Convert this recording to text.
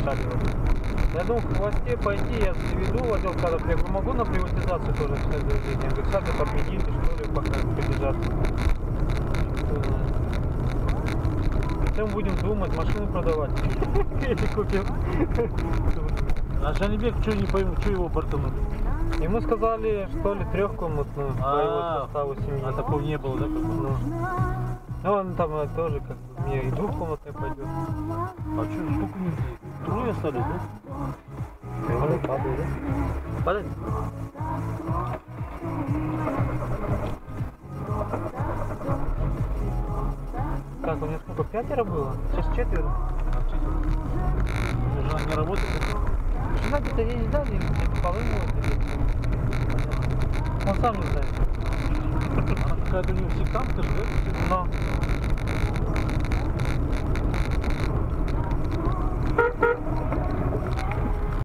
отшаливать. Я думал, к хвосте пойти, я заведу в отдел кадров, я говорю, могу на приватизацию тоже снять заведение? Он говорит, сейчас это победите, что ли, пока. Хотя мы будем думать, машину продавать. Если купим. А Жанибек, что не пойму, что его бортанули? Ему сказали, что ли, трехкомнатную по его составу семьи. А такого не было, да? Как? Ну. Ну, он там э, тоже как бы мне и двухкомнатная пойдет. А что, сколько у остались, да? Падает, падает, да? Падает? Как, у меня сколько, пятеро было? Сейчас четверо. Жена не работает? Жена ей не дали, где-то половину Он сам не знает. Она какая-то у него сектантка же, да? Но